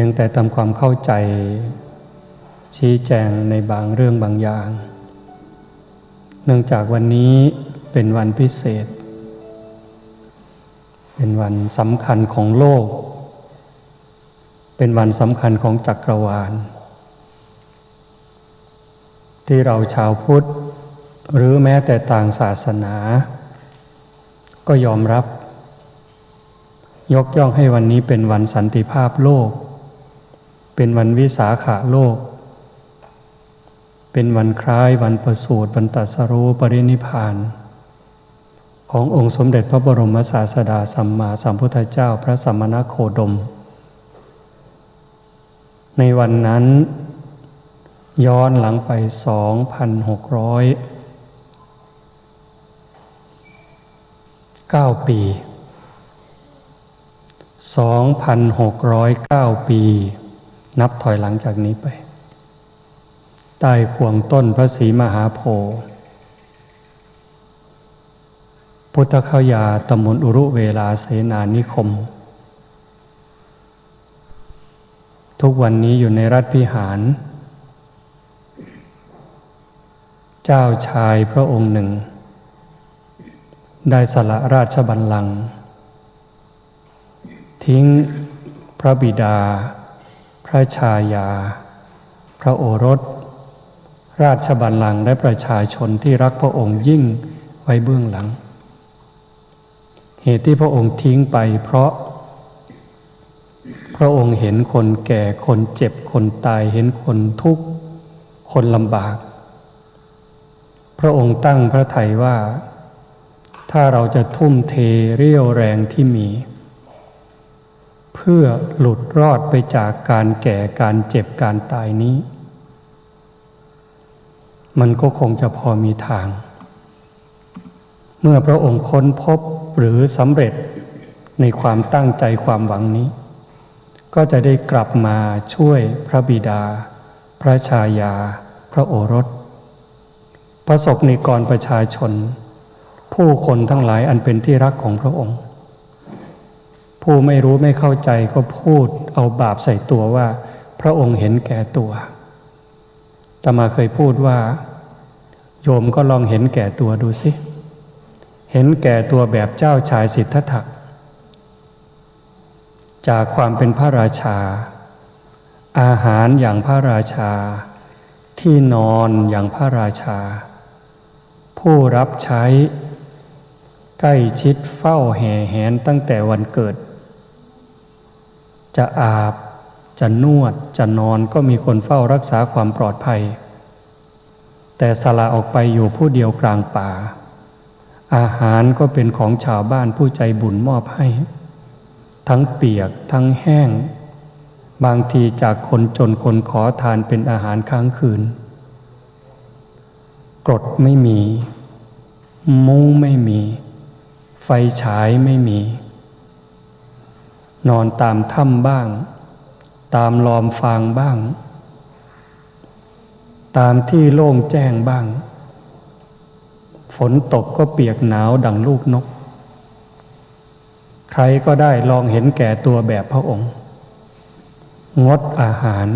พียงแต่ทำความเข้าใจ ชี้แจงในบางเรื่องบางอย่าง เนื่องจากวันนี้เป็นวันพิเศษ เป็นวันสำคัญของโลก เป็นวันสำคัญของจักรวาล ที่เราชาวพุทธ หรือแม้แต่ต่างศาสนา ก็ยอมรับ ยกย่องให้วันนี้เป็นวันสันติภาพโลก เป็นวันวิสาขาโลก เป็นวันคล้ายวันประสูติวันตัสรู้ปรินิพาน ขององค์สมเด็จพระบรมศาสดาสัมมาสัมพุทธเจ้าพระสัมมาโคดม ในวันนั้น ย้อนหลังไป 2,600 9 ปี 2,609 ปี นับถอยหลังจากนี้ไป ใต้ขวงต้นพระศรีมหาโพธิ์พุทธคยาตมุนอุรุเวลาเสนานิคม ทุกวันนี้อยู่ในรัฐพิหาร เจ้าชายพระองค์หนึ่ง ได้สละราชบัลลังก์ทิ้งพระบิดา พระชายา พระโอรส ราชบัลลังก์และประชาชนที่รักพระองค์ยิ่งไว้เบื้องหลัง เหตุที่พระองค์ทิ้งไปเพราะ พระองค์เห็นคนแก่คนเจ็บคนตายเห็นคนทุกข์ คนลำบาก พระองค์ตั้งพระทัยว่า ถ้าเราจะทุ่มเทเรี่ยวแรงที่มี พื่อหลุดรอดไปจากการแก่การเจ็บการตายนี้ มันก็คงจะพอมีทาง เมื่อพระองค์ค้นพบหรือสำเร็จในความตั้งใจความหวังนี้ ก็จะได้กลับมาช่วยพระบิดา พระชายา พระโอรสประสบในกรประชาชน ผู้คนทั้งหลายอันเป็นที่รักของพระองค์ ผู้ไม่รู้ไม่เข้าใจก็พูดเอาบาปใส่ตัวว่า พระองค์เห็นแก่ตัวตมาเคยพูดว่า โยมก็ลองเห็นแก่ตัวดูสิ เห็นแก่ตัวแบบเจ้าชายสิทธัตถะจากความเป็นพระราชา อาหารอย่างพระราชา ที่นอนอย่างพระราชา ผู้รับใช้ใกล้ชิดเฝ้าแห่แหนตั้งแต่วันเกิด จะอาบ จะนวด จะนอนก็มีคนเฝ้ารักษาความปลอดภัย แต่สละออกไปอยู่ผู้เดียวกลางป่า อาหารก็เป็นของชาวบ้านผู้ใจบุญมอบให้ ทั้งเปียกทั้งแห้ง บางทีจากคนจนคนขอทานเป็นอาหารค้างคืน กรดไม่มี มุ้งไม่มี ไฟฉายไม่มี นอนตามถ้ำบ้าง ตามลอมฟางบ้าง ตามที่โล่งแจ้งบ้าง ฝนตกก็เปียกหนาวดังลูกนก ใครก็ได้ลองเห็นแก่ตัวแบบพระองค์ งดอาหาร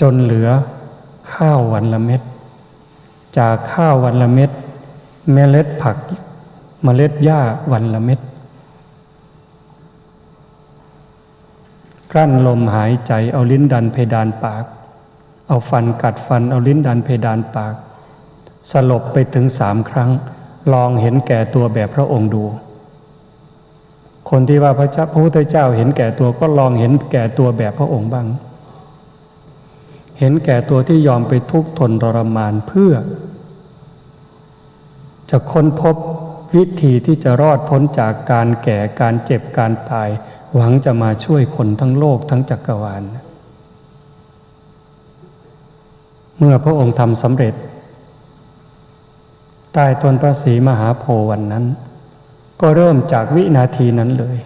จนเหลือข้าววันละเม็ด จากข้าววันละเม็ดเมล็ดผักเมล็ดหญ้าวันละเม็ด กลั้นลมหายใจเอาลิ้นดันเพดานปาก เอาฟันกัดฟันเอาลิ้นดันเพดานปาก สลบไปถึงสามครั้ง ลองเห็นแก่ตัวแบบพระองค์ดู คนที่ว่าพระเจ้าพระพุทธเจ้าเห็นแก่ตัวก็ลองเห็นแก่ตัวแบบพระองค์บ้าง เห็นแก่ตัวที่ยอมไปทุกข์ทนทรมานเพื่อ จะค้นพบวิธีที่จะรอดพ้นจากการแก่การเจ็บการตาย หวังจะมาช่วยคนทั้งโลกทั้งจักรวาล เมื่อพระองค์ทำสำเร็จ ใต้ต้นพระศรีมหาโพวันนั้น ก็เริ่มจากวินาทีนั้นเลย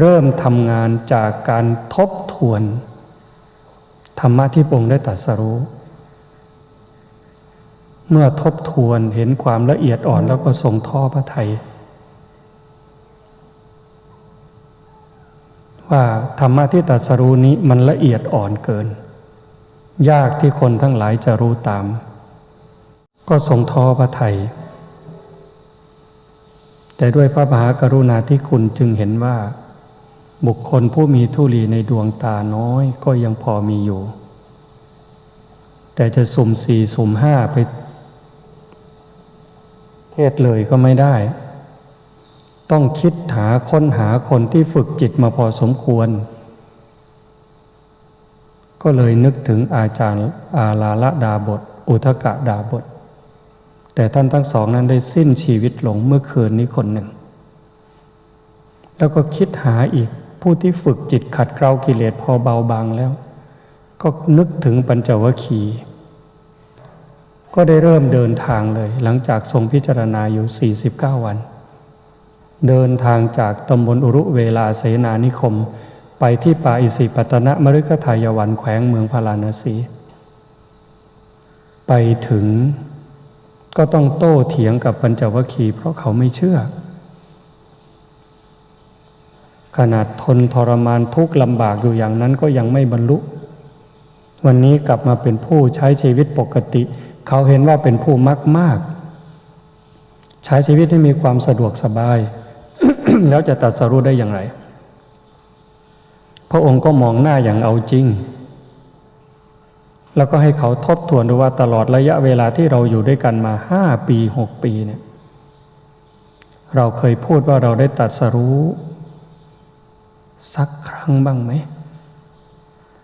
เริ่มทำงานจากการทบทวน ธรรมะที่พระองค์ได้ตรัสรู้ เมื่อทบทวนเห็นความละเอียดอ่อนแล้วก็ทรงท่อพระไทย ว่า ธรรมะที่ตรัสรู้นี้มันละเอียดอ่อนเกิน ยากที่คนทั้งหลายจะรู้ตาม ก็ทรงท้อพระไทยแต่ด้วยพระมหากรุณาธิคุณจึงเห็นว่า บุคคลผู้มีทุลีในดวงตาน้อยก็ยังพอมีอยู่ แต่จะสุ่มสี่สุ่มห้าไป เทศเลยก็ไม่ได้ ต้องคิดหาค้นหาคนที่ฝึกจิตมาพอสมควร ก็เลยนึกถึงอาจารย์อาลาละดาบท อุทกะดาบท แต่ท่านทั้งสองนั้นได้สิ้นชีวิตลงเมื่อคืนนี้คนหนึ่ง แล้วก็คิดหาอีกผู้ที่ฝึกจิตขัดเกลากิเลสพอเบาบางแล้ว ก็นึกถึงปัญจวัคคีย์ก็ได้เริ่มเดินทางเลย หลังจากทรงพิจารณาอยู่ 49 วัน เดินทางจากตำบลอุรุเวลาเสนานิคม ไปที่ป่าอิสิปตนะมฤคทายวันแขวงเมืองพาราณสี ไปถึงก็ต้องโต้เถียงกับปัญจวัคคีย์เพราะเขาไม่เชื่อ ขนาดทนทรมานทุกข์ลำบากอยู่อย่างนั้นก็ยังไม่บรรลุ วันนี้กลับมาเป็นผู้ใช้ชีวิตปกติ เขาเห็นว่าเป็นผู้มักมาก ใช้ชีวิตให้มีความสะดวกสบาย แล้วจะตัดสรู้ได้อย่างไร พระองค์ก็มองหน้าอย่างเอาจริง แล้วก็ให้เขาทบทวนดูว่าตลอดระยะเวลาที่เราอยู่ด้วยกันมาห้าปีหกปีเนี่ย เราเคยพูดว่าเราได้ตัดสรู้ สักครั้งบ้างไหม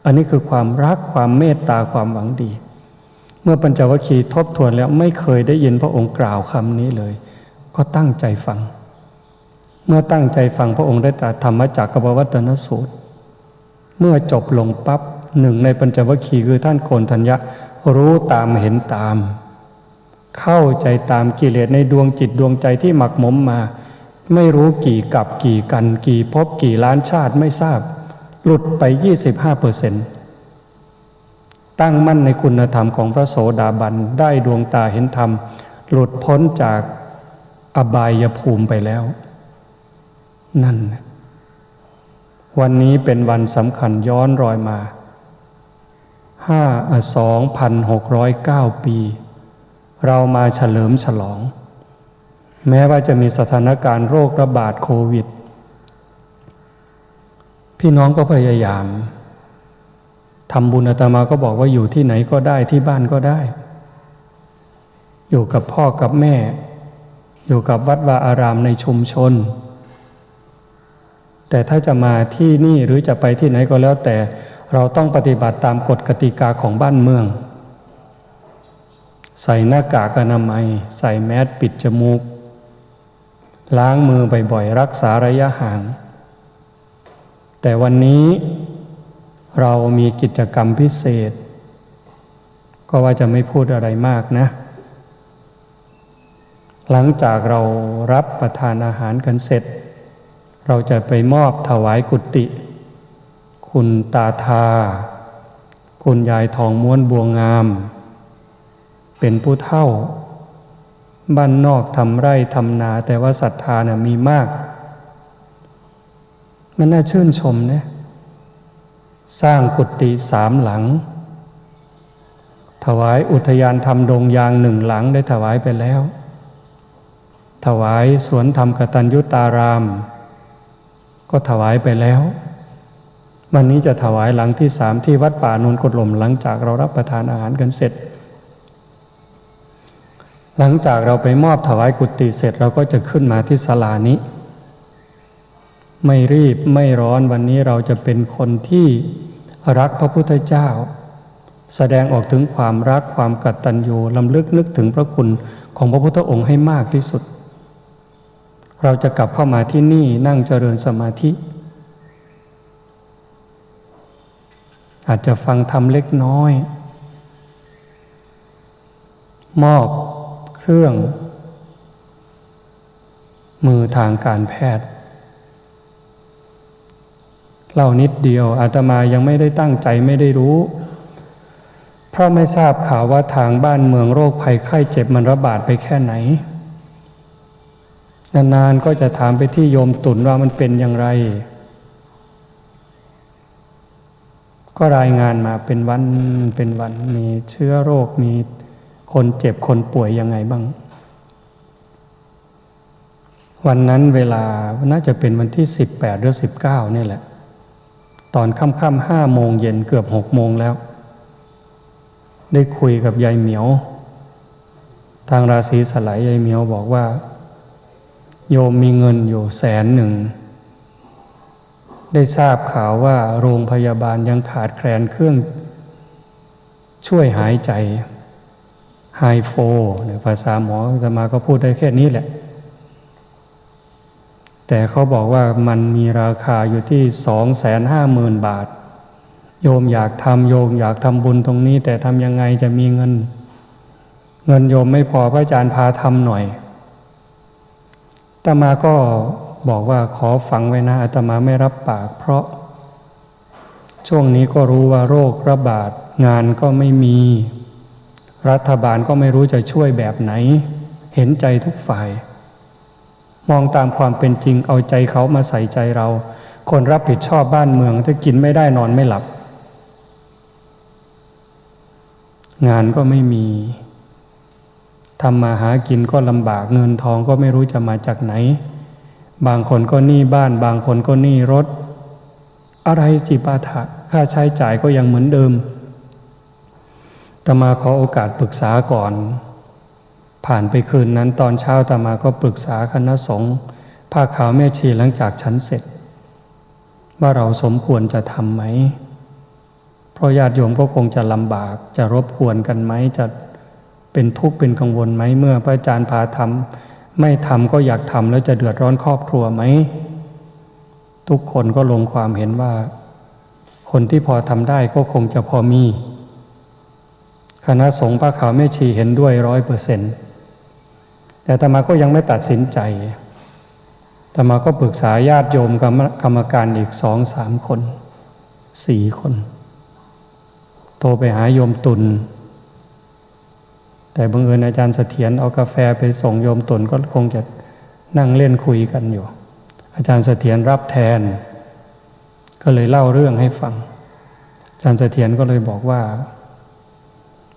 อันนี้คือความรักความเมตตาความหวังดี เมื่อปัญจวัคคีย์ทบทวนแล้วไม่เคยได้ยินพระองค์กล่าวคำนี้เลย ก็ตั้งใจฟัง เมื่อตั้งใจฟังพระองค์ได้ตรัสธรรมจักกบวัตนสูตร เมื่อจบลงปับ๊บหนึ่งในปัญจวัคคีย์คือท่านโกนทัญญะรู้ตามเห็นตาม เข้าใจตามกิเลสในดวงจิตดวงใจที่หมักหมมมา ไม่รู้กี่กับกี่กันกี่พบกี่ล้านชาติไม่ทราบ หลุดไป 25เปอร์เซ็นต์ตั้งมั่นในคุณธรรมของพระโสดาบันได้ดวงตาเห็นธรรม หลุดพ้นจากอบายภูมิไปแล้ว นั่น วันนี้เป็นวันสำคัญย้อนรอยมาห้าสองพันหกร้อยเก้าปี เรามาเฉลิมฉลอง แม้ว่าจะมีสถานการณ์โรคระบาดโควิด พี่น้องก็พยายามทำบุญอาตมาก็บอกว่าอยู่ที่ไหนก็ได้ที่บ้านก็ได้ อยู่กับพ่อกับแม่ อยู่กับวัดวาอารามในชุมชน แต่ถ้าจะมาที่นี่หรือจะไปที่ไหนก็แล้วแต่เราต้องปฏิบัติตามกฎกติกาของบ้านเมือง ใส่หน้ากากอนามัย ใส่แมสปิดจมูก ล้างมือบ่อยๆ รักษาระยะห่าง แต่วันนี้เรามีกิจกรรมพิเศษ ก็ว่าจะไม่พูดอะไรมากนะ หลังจากเรารับประทานอาหารกันเสร็จ เราจะไปมอบถวายกุฏิคุณตาทา คุณยายทองม้วนบัวงาม เป็นผู้เท่า บ้านนอกทำไร่ทำนาแต่ว่าศรัทธานะ่ะมีมาก มันน่าชื่นชมนะ สร้างกุฏิสามหลัง ถวายอุทยานธรรมดงยางหนึ่งหลังได้ถวายไปแล้ว ถวายสวนธรรมกตัญยุตาราม ก็ถวายไปแล้ว วันนี้จะถวายหลังที่สามที่วัดป่านนกดลมหลังจากเรารับประทานอาหารกันเสร็จ หลังจากเราไปมอบถวายกุฏิเสร็จเราก็จะขึ้นมาที่ศาลานี้ ไม่รีบไม่ร้อนวันนี้เราจะเป็นคนที่รักพระพุทธเจ้า แสดงออกถึงความรักความกตัญญูลำลึกนึกถึงพระคุณของพระพุทธองค์ให้มากที่สุด เราจะกลับเข้ามาที่นี่นั่งเจริญสมาธิ อาจจะฟังทำเล็กน้อย มอบเครื่อง มือทางการแพทย์เล่านิดเดียวอาตมายังไม่ได้ตั้งใจไม่ได้รู้ เพราะไม่ทราบข่าวว่าทางบ้านเมืองโรคภัยไข้เจ็บมันระบาดไปแค่ไหน นานๆก็จะถามไปที่โยมตุนว่ามันเป็นอย่างไร ก็รายงานมาเป็นวันเป็นวันมีเชื้อโรคมีคนเจ็บคนป่วยยังไงบ้าง วันนั้นเวลาน่าจะเป็นวันที่สิบแปดหรือสิบเก้านี่แหละ ตอนค่ำๆห้าโมงเย็นเกือบหกโมงแล้ว ได้คุยกับยายเหมียว ทางราศีสลายยายเหมียวบอกว่า โยมมีเงินอยู่แสนหนึ่ง ได้ทราบข่าวว่าโรงพยาบาลยังขาดแคลนเครื่อง ช่วยหายใจไฮโฟเนี่ยภาษาหมอจะมาก็พูดได้แค่นี้แหละ แต่เขาบอกว่ามันมีราคาอยู่ที่สองแสนห้าหมื่นบาท โยมอยากทำโยมอยากทำบุญตรงนี้ แต่ทำยังไงจะมีเงิน เงินโยมไม่พอพระอาจารย์พาทำหน่อย ตมาก็บอกว่าขอฟังไว้นะอาตมาไม่รับปาก เพราะ ช่วงนี้ก็รู้ว่าโรคระบาดงานก็ไม่มี รัฐบาลก็ไม่รู้จะช่วยแบบไหน เห็นใจทุกฝ่าย มองตามความเป็นจริงเอาใจเขามาใส่ใจเรา คนรับผิดชอบบ้านเมืองถ้ากินไม่ได้นอนไม่หลับ งานก็ไม่มี ทำมาหากินก็ลำบากเงินทองก็ไม่รู้จะมาจากไหน บางคนก็หนี้บ้าน บางคนก็หนี้รถ อะไรจิปาถะค่าใช้จ่ายก็ยังเหมือนเดิมตมาขอโอกาสปรึกษาก่อน ผ่านไปคืนนั้นตอนเช้าตมาก็ปรึกษาคณะสงฆ์ผ้าขาวแม่ชีหลังจากฉันเสร็จ ว่าเราสมควรจะทำไหม เพราะญาติโยมก็คงจะลำบากจะรบกวนกันไหมจะ เป็นทุกข์เป็นกังวลไหมเมื่อพระอาจารย์พาทำไม่ทำก็อยากทำแล้วจะเดือดร้อนครอบครัวไหมทุกคนก็ลงความเห็นว่า คนที่พอทำได้ก็คงจะพอมี คณะสงฆ์พระขาวแม่ชีเห็นด้วยร้อยเปอร์เซ็นต์แต่ตมาก็ยังไม่ตัดสินใจตมาก็ปรึกษาญาติโยมกรรมการอีกสองสามคนสี่คน โทรไปหาโยมตุล แต่บังเอิญอาจารย์เสถียรเอากาแฟไปส่งโยมตุลก็คงจะนั่งเล่นคุยกันอยู่ อาจารย์เสถียรรับแทน ก็เลยเล่าเรื่องให้ฟัง อาจารย์เสถียรก็เลยบอกว่า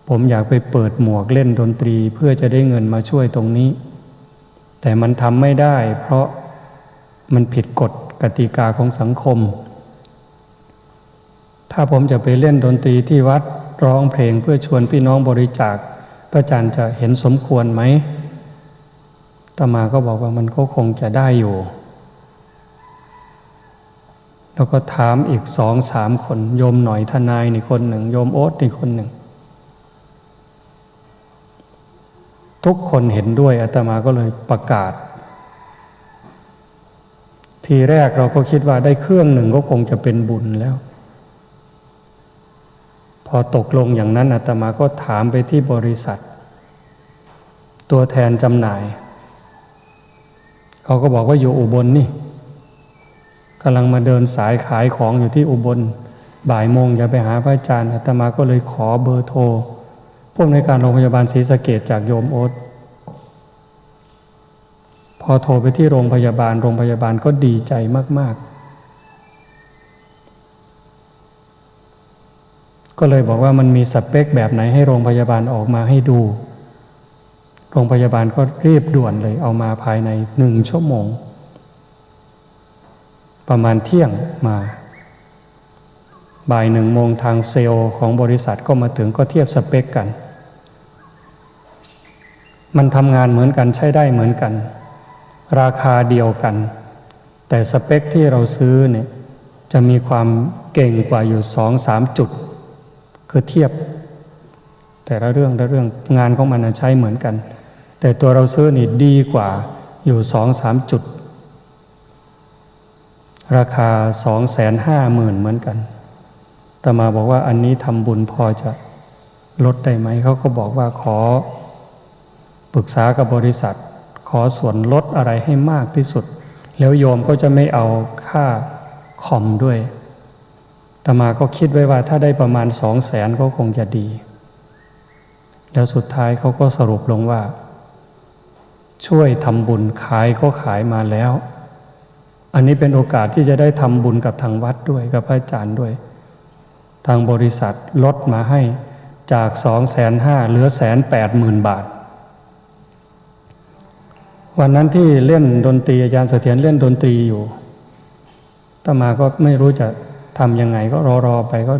ผมอยากไปเปิดหมวกเล่นดนตรีเพื่อจะได้เงินมาช่วยตรงนี้ แต่มันทำไม่ได้ เพราะมันผิดกฎกติกาของสังคม ถ้าผมจะไปเล่นดนตรีที่วัดร้องเพลงเพื่อชวนพี่น้องบริจาค พระอาจารย์จะเห็นสมควรไหมตมาก็บอกว่ามันก็คงจะได้อยู่ แล้วก็ถามอีกสองสามคนโยมหน่อยทนายนี่คนหนึ่งโยมโอ๊ตนี่คนหนึ่ง ทุกคนเห็นด้วยอาตมาก็เลยประกาศ ทีแรกเราก็คิดว่าได้เครื่องหนึ่งก็คงจะเป็นบุญแล้ว อตกลงอย่างนั้นอาตมาก็ถามไปที่บริษัท ตัวแทนจำหน่าย เขาก็บอกว่าอยู่อุบลนนี่กำลังมาเดินสายขายของอยู่ที่อุบล บ่ายโมงจะไปหาพระอาจารย์อาตมาก็เลยขอเบอร์โทรผู้อำนวยการโรงพยาบาลศรีสะเกดจากโยมโอ๊ตพอโทรไปที่โรงพยาบาลโรงพยาบาลก็ดีใจมาก ๆ ก็เลยบอกว่ามันมีสเปคแบบไหนให้โรงพยาบาลออกมาให้ดู โรงพยาบาลก็รีบด่วนเลยเอามาภายในหนึ่งชั่วโมง ประมาณเที่ยงมา บ่ายหนึ่งโมงทางเซลล์ของบริษัทก็มาถึงก็เทียบสเปคกัน มันทำงานเหมือนกันใช้ได้เหมือนกัน ราคาเดียวกัน แต่สเปคที่เราซื้อเนี่ยจะมีความเก่งกว่าอยู่สองสามจุด คือเทียบ แต่ละเรื่องละเรื่องงานของมันใช้เหมือนกัน แต่ตัวเราซื้อนี่ดีกว่าอยู่สองสามจุด ราคาสองแสนห้าหมื่นเหมือนกันแต่มาบอกว่าอันนี้ทำบุญพอจะลดได้ไหมเขาก็บอกว่าขอปรึกษากับบริษัท ขอส่วนลดอะไรให้มากที่สุด แล้วโยมก็จะไม่เอาค่าคอมด้วย ตมาก็คิดไว้ว่าถ้าได้ประมาณสองแสนก็คงจะดี แล้วสุดท้ายเขาก็สรุปลงว่า ช่วยทำบุญขายก็ขายมาแล้ว อันนี้เป็นโอกาสที่จะได้ทำบุญกับทางวัดด้วยกับพระอาจารย์ด้วย ทางบริษัทลดมาให้จากสองแสนห้าเหลือแสนแปดหมื่นบาท วันนั้นที่เล่นดนตรีอาจารย์เสถียรเล่นดนตรีอยู่ตมาก็ไม่รู้จะ ทำยังไงก็รอรอไปก็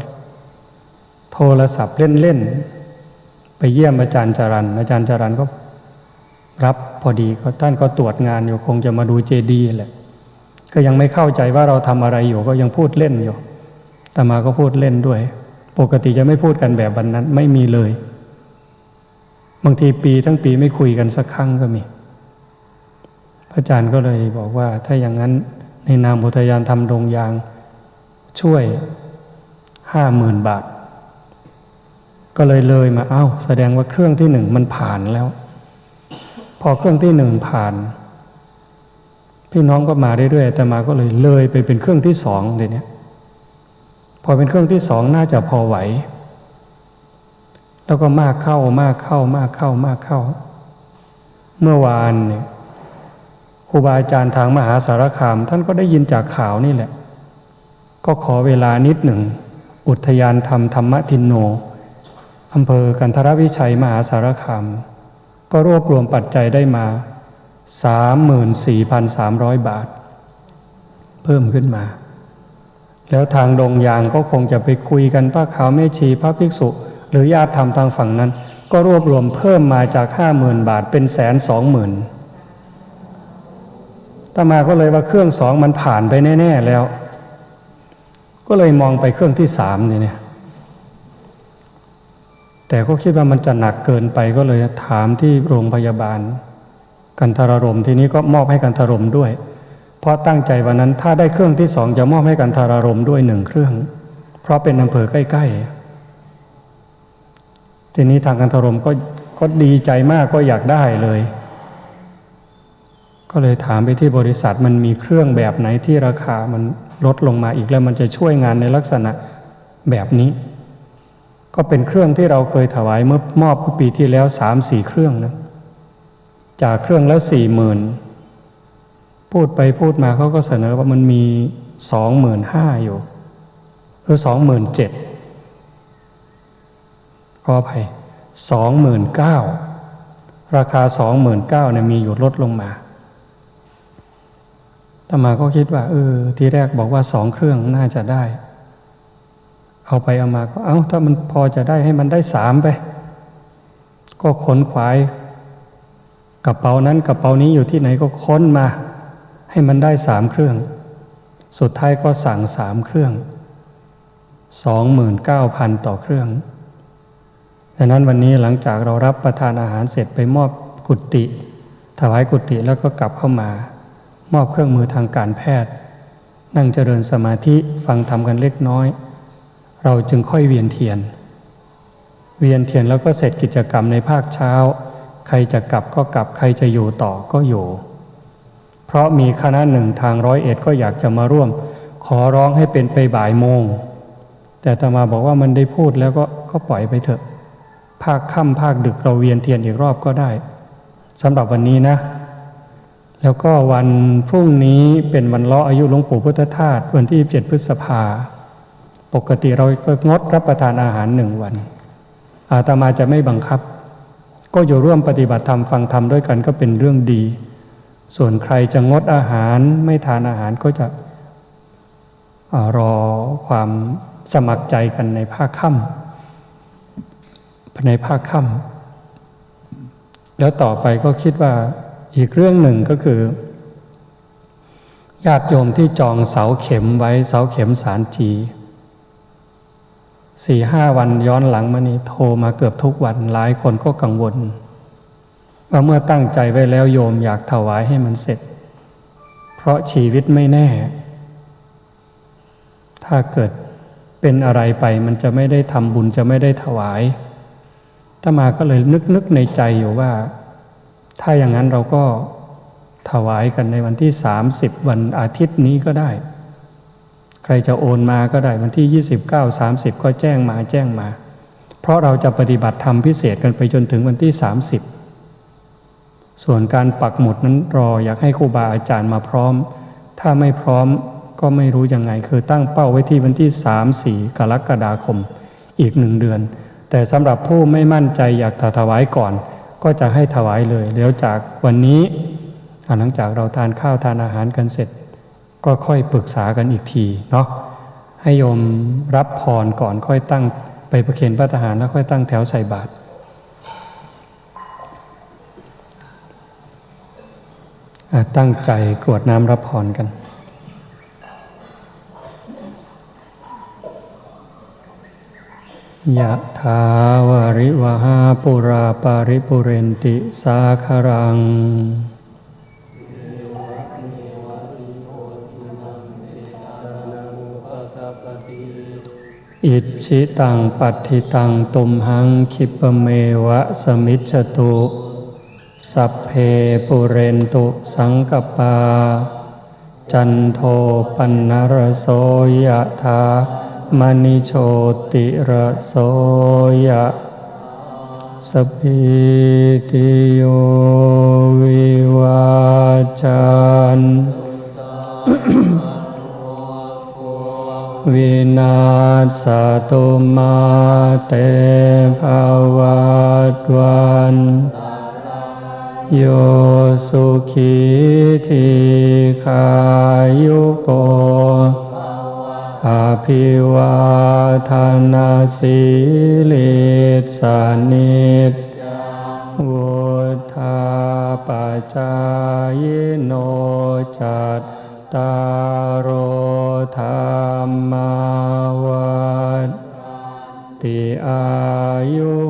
โทรศัพท์เล่นเล่นไปเยี่ยมอาจารย์จรันอาจารย์จรันก็รับพอดีก็ท่านก็ตรวจงานอยู่คงจะมาดูเจดีแหละ ก็ยังไม่เข้าใจว่าเราทำอะไรอยู่ก็ยังพูดเล่นอยู่ต่มาก็พูดเล่นด้วย ปกติจะไม่พูดกันแบบวันนั้นไม่มีเลย บางทีปีทั้งปีไม่คุยกันสักครั้งก็มีพระอาจารย์ก็เลยบอกว่าถ้าอย่างนั้นในนามอุทยานทำโรงยาง ช่วยห้าหมื่นบาท ก็เลยเลยมาเอา้า แสดงว่าเครื่องที่หนึ่งมันผ่านแล้ว พอเครื่องที่หนึ่งผ่าน พี่น้องก็มาเรื่อยๆแต่มาก็เลยเลยไปเป็นเครื่องที่สองเดี๋ยวนี้พอเป็นเครื่องที่สองน่าจะพอไหว แล้วก็มากเข้ามากเข้ามากเข้ามากเข้า เมื่อวานเนี่ยครูบาอาจารย์ทางมหาสารคาม ท่านก็ได้ยินจากข่าวนี่แหละ ก็ขอเวลานิดหนึ่ง อุทยานธรรมธรรมทินโนอำเภอกันทรวิชัยมหาสารคาม ก็รวบรวมปัจจัยได้มา 34,300 บาท เพิ่มขึ้นมา แล้วทางดงยางก็คงจะไปคุยกันพระขาวแม่ชีพระภิกษุ หรือญาติธรรมทางฝั่งนั้น ก็รวบรวมเพิ่มมาจากห้าหมื่นบาทเป็นแสนสองหมื่นตมาก็เลยว่าเครื่องสองมันผ่านไปแน่ ๆ แล้ว ก็เลยมองไปเครื่องที่สามเนี่ย แต่ก็คิดว่ามันจะหนักเกินไปก็เลยถามที่โรงพยาบาล กันทรรมทีนี้ก็มอบให้กันทรมด้วย เพราะตั้งใจวันนั้นถ้าได้เครื่องที่สองจะมอบให้กันทรรมด้วยหนึ่งเครื่อง เพราะเป็นอำเภอใกล้ๆ ทีนี้ทางกันทรมก็ก็ดีใจมากก็อยากได้เลย ก็เลยถามไปที่บริษัทมันมีเครื่องแบบไหนที่ราคามันลดลงมาอีกแล้วมันจะช่วยงานในลักษณะแบบนี้ ก็เป็นเครื่องที่เราเคยถวายเมื่อมอบปีที่แล้วสามสี่เครื่องนะจากเครื่องแล้วสี่หมื่นพูดไปพูดมาเขาก็เสนอว่ามันมีสองหมื่นห้าอยู่หรือสองหมื่นเจ็ดขออภัยสองหมื่นเก้าราคาสองหมื่นเก้าเนี่ยมีอยู่ลดลงมา ตมาก็คิดว่าเออ ทีแรกบอกว่าสองเครื่องน่าจะได้ เอาไปเอามาก็เอา้าถ้ามันพอจะได้ให้มันได้สามไป ก็ขนขวายกระเป๋านั้นกระเป๋านี้อยู่ที่ไหนก็ค้นมา ให้มันได้สามเครื่อง สุดท้ายก็สั่งสามเครื่องสองหมื่นเก้าพันต่อเครื่องดังนั้นวันนี้หลังจากเรารับประทานอาหารเสร็จไปมอบกุฏิถวายกุฏิแล้วก็กลับเข้ามา มอบเครื่องมือทางการแพทย์ นั่งเจริญสมาธิฟังธรรมกันเล็กน้อย เราจึงค่อยเวียนเทียน เวียนเทียนแล้วก็เสร็จกิจกรรมในภาคเช้า ใครจะกลับก็กลับใครจะอยู่ต่อก็อยู่ เพราะมีคณะหนึ่งทางร้อยเอ็ดก็อยากจะมาร่วม ขอร้องให้เป็นไปบ่ายโมง แต่ตมาบอกว่ามันได้พูดแล้วก็ก็ปล่อยไปเถอะ ภาคค่ำภาคดึกเราเวียนเทียนอีกรอบก็ได้สำหรับวันนี้นะ แล้วก็วันพรุ่งนี้เป็นวันล้ออายุหลวงปู่พุทธทาสวันที่7พฤษภา ปกติเราก็งดรับประทานอาหารหนึ่งวัน อาตมาจะไม่บังคับ ก็อยู่ร่วมปฏิบัติธรรมฟังธรรมด้วยกันก็เป็นเรื่องดี ส่วนใครจะงดอาหารไม่ทานอาหารก็จะอรอความสมัครใจกันในภาคค่ำในภาคค่ำแล้วต่อไปก็คิดว่า อีกเรื่องหนึ่งก็คือญาติโยมที่จองเสาเข็มไว้เสาเข็มสารจีสี่ห้าวันย้อนหลังมานี้โทรมาเกือบทุกวันหลายคนก็กังวล ว่าเมื่อตั้งใจไว้แล้วโยมอยากถวายให้มันเสร็จ เพราะชีวิตไม่แน่ ถ้าเกิดเป็นอะไรไปมันจะไม่ได้ทำบุญจะไม่ได้ถวายถ้ามาก็เลยนึกนึกในใจอยู่ว่า ถ้าอย่างนั้นเราก็ถวายกันในวันที่สามสิบวันอาทิตย์นี้ก็ได้ ใครจะโอนมาก็ได้วันที่ยี่สิบเก้าสามสิบก็แจ้งมาแจ้งมา เพราะเราจะปฏิบัติธรรมพิเศษกันไปจนถึงวันที่สามสิบส่วนการปักหมุดนั้นรออยากให้ครูบาอาจารย์มาพร้อม ถ้าไม่พร้อมก็ไม่รู้ยังไง คือตั้งเป้าไว้ที่วันที่สามสี่กรกฎาคม อีกหนึ่งเดือน แต่สำหรับผู้ไม่มั่นใจอยากถวายก่อน ก็จะให้ถวายเลย เดี๋ยวจากวันนี้หลังจากเราทานข้าวทานอาหารกันเสร็จ ก็ค่อยปรึกษากันอีกทีเนาะให้โยมรับพรก่อนค่อยตั้งไปประเคนพระทหารแล้วค่อยตั้งแถวใส่บาตรตั้งใจกรวดน้ำรับพรกัน ยะถาวาริวหาปุราปาริปุเรนติสาคารัง อิชิตังปัตถิตังตุมหังคิปเมวะสมิจฉตุ สัพเพปุเรนตุสังกปา จันโทปันนรโสยะธา มณิโชติระโสยะสพิติโยวิวาจันวินาศตุมาเตภวัตวันโยสุขีทีขายุโก อาภิวาทานาสิลิสานิจวุธาปจายโนจัตตารโอธรรมาวัฏติอายุ